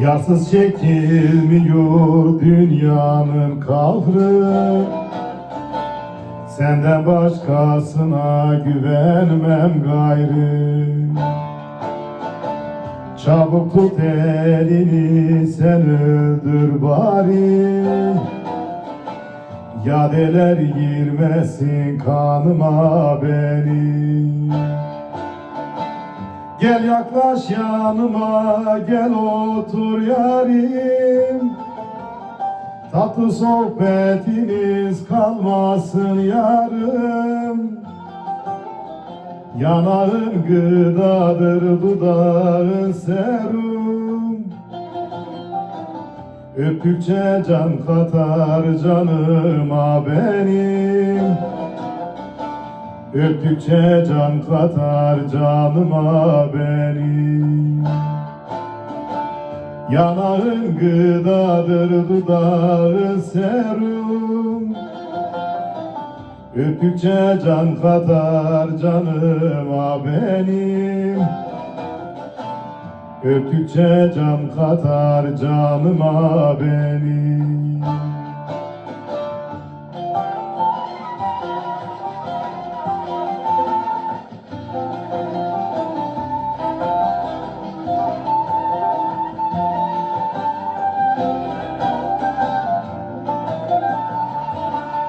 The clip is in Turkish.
Yarsız çekilmiyor dünyanın kahrı. Senden başkasına güvenmem gayrı. Çabuk tut elini sen öldür bari Yadeler girmesin kanıma benim Gel yaklaş yanıma gel otur yarim. Tatlı sohbetiniz kalmasın yarım. Yanağın gıdadır dudağın serum Öptükçe can katar canıma benim. Öptükçe can katar canıma benim. Yanağın gıdadır dudağın serum. Öptükçe can katar canıma benim Öptükçe can katar canıma benim